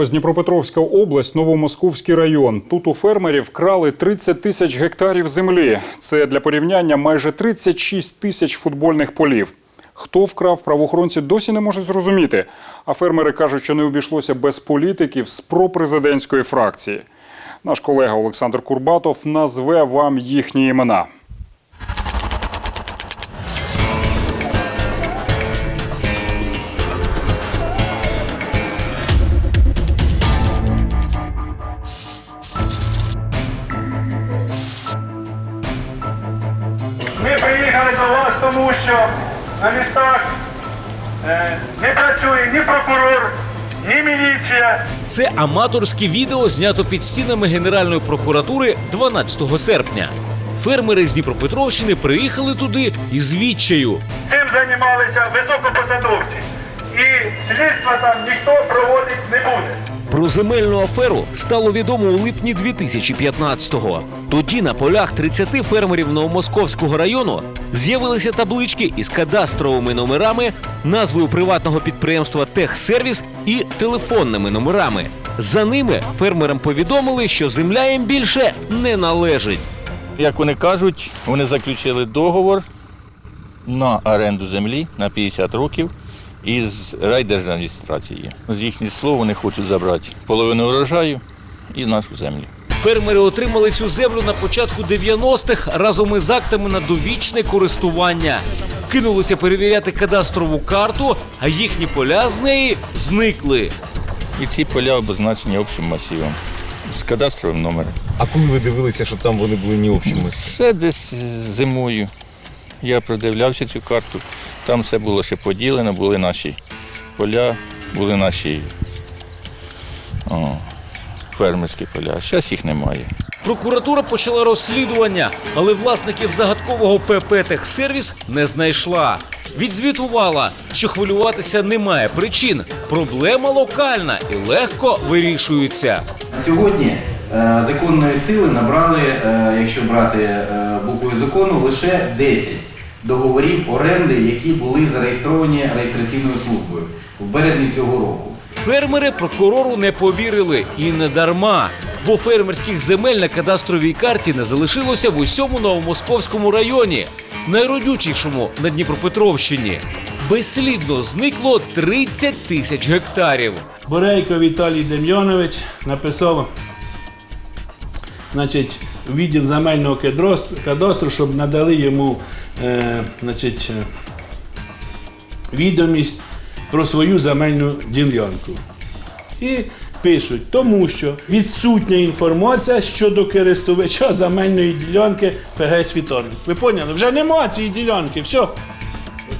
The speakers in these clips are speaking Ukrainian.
Ось Дніпропетровська область, Новомосковський район. Тут у фермерів вкрали 30 тисяч гектарів землі. Це для порівняння майже 36 тисяч футбольних полів. Хто вкрав, правоохоронці досі не можуть зрозуміти. А фермери кажуть, що не обійшлося без політиків з пропрезидентської фракції. Наш колега Олександр Курбатов назве вам їхні імена. Тому що на містах е, не працює ні прокурор, ні міліція. Це аматорське відео знято під стінами Генеральної прокуратури 12 серпня. Фермери з Дніпропетровщини приїхали туди із відчаю. Цим займалися високопосадовці. І слідства там ніхто проводити не буде. Про земельну аферу стало відомо у липні 2015-го. Тоді на полях 30 фермерів Новомосковського району з'явилися таблички із кадастровими номерами, назвою приватного підприємства Техсервіс і телефонними номерами. За ними фермерам повідомили, що земля їм більше не належить. Як вони кажуть, вони заключили договор на оренду землі на 50 років із райдержадміністрації. З їхніх слов вони хочуть забрати половину урожаю і нашу землю. Фермери отримали цю землю на початку 90-х разом із актами на довічне користування. Кинулися перевіряти кадастрову карту, а їхні поля з неї зникли. І ці поля обозначені общим масивом з кадастровим номером. А коли ви дивилися, що там вони були не общими? Все десь зимою. Я продивлявся цю карту. Там все було ще поділено, були наші поля, були наші о, фермерські поля. Зараз їх немає. Прокуратура почала розслідування, але власників загадкового ПП «Техсервіс» не знайшла. Відзвітувала, що хвилюватися немає причин. Проблема локальна і легко вирішується. Сьогодні е, законної сили набрали, е, якщо брати е, буквою закону, лише 10 договорів оренди, які були зареєстровані реєстраційною службою в березні цього року. Фермери прокурору не повірили і не дарма, бо фермерських земель на кадастровій карті не залишилося в усьому новомосковському районі, найродючішому на Дніпропетровщині. Безслідно зникло 30 тисяч гектарів. Борейко Віталій Дем'янович написав значить, відділ земельного кадастру, щоб надали йому е, значить, е, відомість про свою земельну ділянку. І пишуть, тому що відсутня інформація щодо користувача земельної ділянки ПГ Світовник. Ви поняли? Вже нема цієї ділянки, все.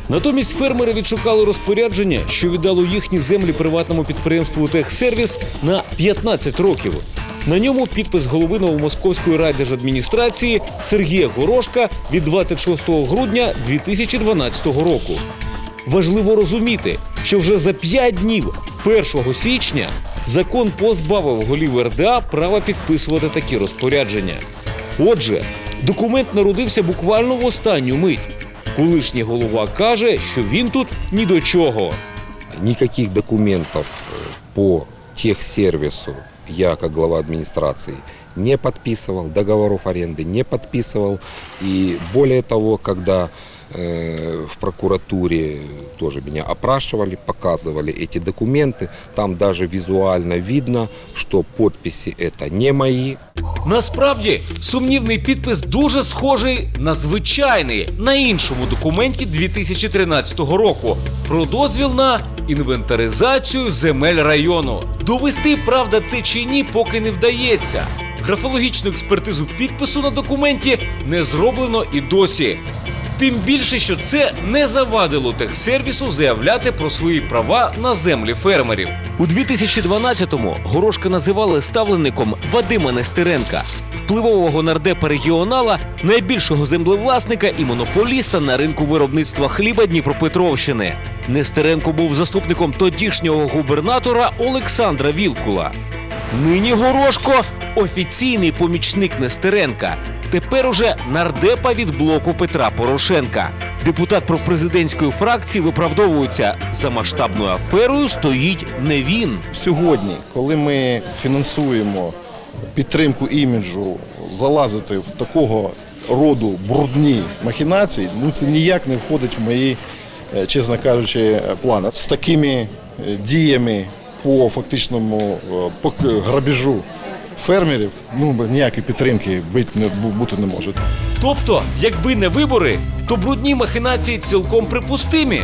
Натомість фермери відшукали розпорядження, що віддало їхні землі приватному підприємству Техсервіс на 15 років. На ньому підпис голови Новомосковської райдержадміністрації Сергія Горошка від 26 грудня 2012 року. Важливо розуміти, що вже за 5 днів 1 січня закон позбавив голів РДА права підписувати такі розпорядження. Отже, документ народився буквально в останню мить. Колишній голова каже, що він тут ні до чого. Никаких документов э, по техсервису я, как глава администрации, не подписывал, договоров аренды не подписывал. И более того, когда э, в прокуратуре тоже меня опрашивали, показывали эти документы, там даже визуально видно, что подписи это не мои, Насправді сумнівний підпис дуже схожий на звичайний на іншому документі 2013 року про дозвіл на інвентаризацію земель району. Довести правда це чи ні, поки не вдається. Графологічну експертизу підпису на документі не зроблено і досі. Тим більше, що це не завадило техсервісу заявляти про свої права на землі фермерів. У 2012-му Горошка називали ставленником Вадима Нестеренка, впливового нардепа регіонала, найбільшого землевласника і монополіста на ринку виробництва хліба Дніпропетровщини. Нестеренко був заступником тодішнього губернатора Олександра Вілкула. Нині Горошко офіційний помічник Нестеренка. Тепер уже нардепа від блоку Петра Порошенка. Депутат пропрезидентської фракції виправдовується за масштабною аферою стоїть не він. Сьогодні, коли ми фінансуємо підтримку іміджу, залазити в такого роду брудні махінації, ну це ніяк не входить в мої, е, чесно кажучи, плани. З такими е, діями по фактичному е, грабіжу фермерів, ну ніякої підтримки бути не, бути не може. Тобто, якби не вибори, то брудні махінації цілком припустимі.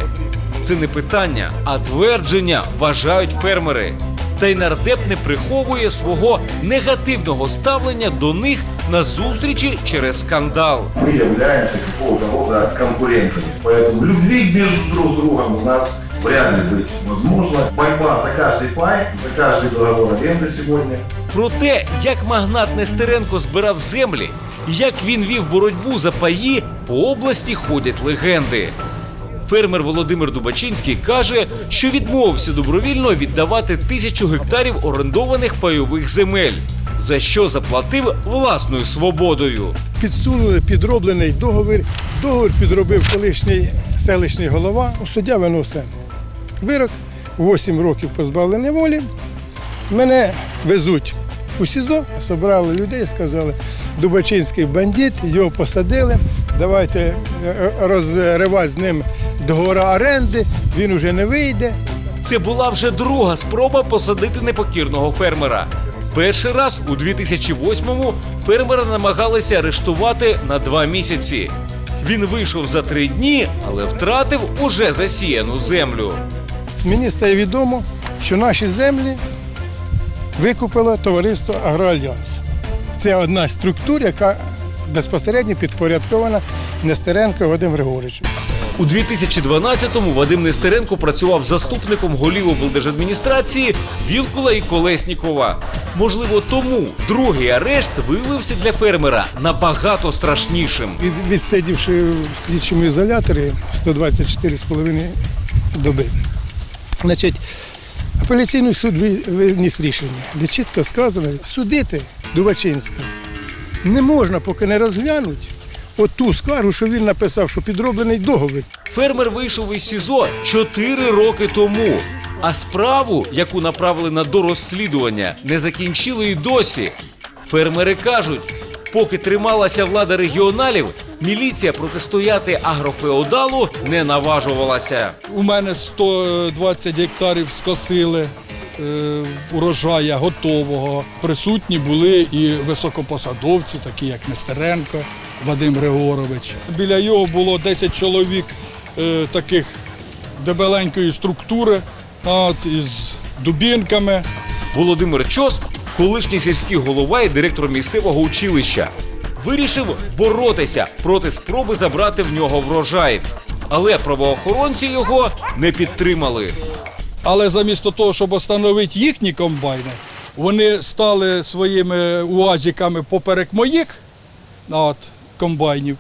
Це не питання, а твердження вважають фермери. Та й нардеп не приховує свого негативного ставлення до них на зустрічі через скандал. мы являемся какого-то рода конкурентами. Поэтому любви между друг другом у нас вряд ли быть возможно. Борьба за каждый пай, за каждый договор аренды сегодня. Про те, як магнат Нестеренко збирав землі, і як він вів боротьбу за паї, по області ходять легенди. Фермер Володимир Дубачинський каже, що відмовився добровільно віддавати тисячу гектарів орендованих пайових земель, за що заплатив власною свободою. підсунули підроблений договір. Договір підробив колишній селищний голова, суддя виносить вирок 8 років позбавлення волі. Мене везуть у СІЗО, зібрали людей, сказали, Дубачинський бандит, його посадили, давайте е, е, розривати з ним договори оренди, він уже не вийде. Це була вже друга спроба посадити непокірного фермера. Перший раз у 2008-му фермера намагалися арештувати на два місяці. Він вийшов за три дні, але втратив уже засіяну землю. Мені стає відомо, що наші землі викупило товариство Агроальянс. Це одна з структур, яка безпосередньо підпорядкована Нестеренко Вадим Григоровичу. У 2012-му Вадим Нестеренко працював заступником голів облдержадміністрації Вілкула і Колеснікова. Можливо, тому другий арешт виявився для фермера набагато страшнішим. Від, відсидівши в слідчому ізоляторі 124,5 доби. Значить, апеляційний суд виніс рішення, де чітко сказано, судити Дубачинського не можна, поки не розглянуть оту скаргу, що він написав, що підроблений договір. Фермер вийшов із СІЗО 4 роки тому. А справу, яку направили на дорозслідування, не закінчили і досі. Фермери кажуть, поки трималася влада регіоналів, міліція протистояти агрофеодалу не наважувалася. У мене 120 гектарів скосили е, урожая готового. Присутні були і високопосадовці, такі як Нестеренко Вадим Григорович. Біля його було 10 чоловік е, таких дебеленької структури, от, із дубінками. Володимир Чос, колишній сільський голова і директор місцевого училища, вирішив боротися проти спроби забрати в нього врожай. Але правоохоронці його не підтримали. Але замість того, щоб остановити їхні комбайни, вони стали своїми уазиками поперек моїх от, комбайнів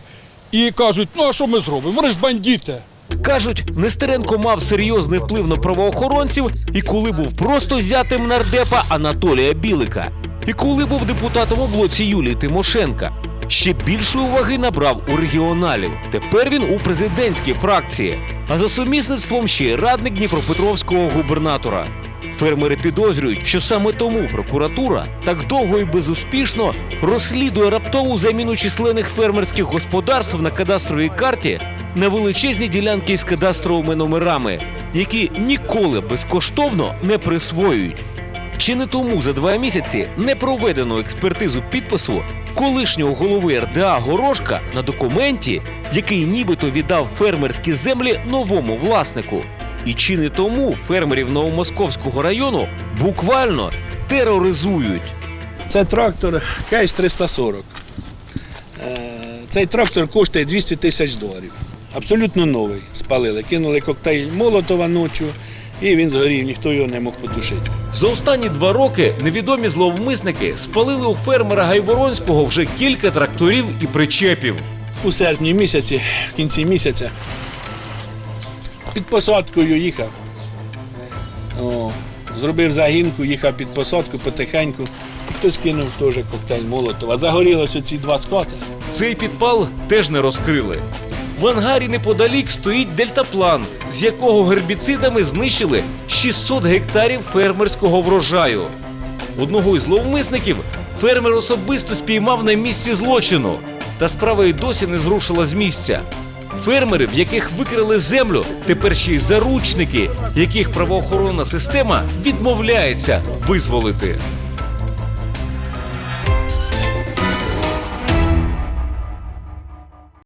і кажуть, ну а що ми зробимо? Вони ж бандити. Кажуть, Нестеренко мав серйозний вплив на правоохоронців, і коли був просто зятим нардепа Анатолія Білика, і коли був депутатом у блоці Юлії Тимошенка. Ще більшої уваги набрав у регіоналів. Тепер він у президентській фракції, а за сумісництвом ще й радник Дніпропетровського губернатора. Фермери підозрюють, що саме тому прокуратура так довго і безуспішно розслідує раптову заміну численних фермерських господарств на кадастровій карті на величезні ділянки із кадастровими номерами, які ніколи безкоштовно не присвоюють. Чи не тому за два місяці не проведено експертизу підпису колишнього голови РДА Горошка на документі, який нібито віддав фермерські землі новому власнику? І чи не тому фермерів Новомосковського району буквально тероризують? Це трактор Кейс 340. Е, Цей трактор коштує 200 тисяч доларів. Абсолютно новий. Спалили. Кинули коктейль Молотова ночі, і він згорів, ніхто його не мог потушити. За останні два роки невідомі зловмисники спалили у фермера Гайворонського вже кілька тракторів і причепів. У серпні місяці, в кінці місяця, під посадкою їхав. О, зробив загінку, їхав під посадку потихеньку. Хтось кинув теж коктейль Молотова. Загорілося ці два склати. Цей підпал теж не розкрили. В ангарі неподалік стоїть дельтаплан, з якого гербіцидами знищили 600 гектарів фермерського врожаю. Одного із зловмисників фермер особисто спіймав на місці злочину, та справа й досі не зрушила з місця. Фермери, в яких викрали землю, тепер ще й заручники, яких правоохоронна система відмовляється визволити.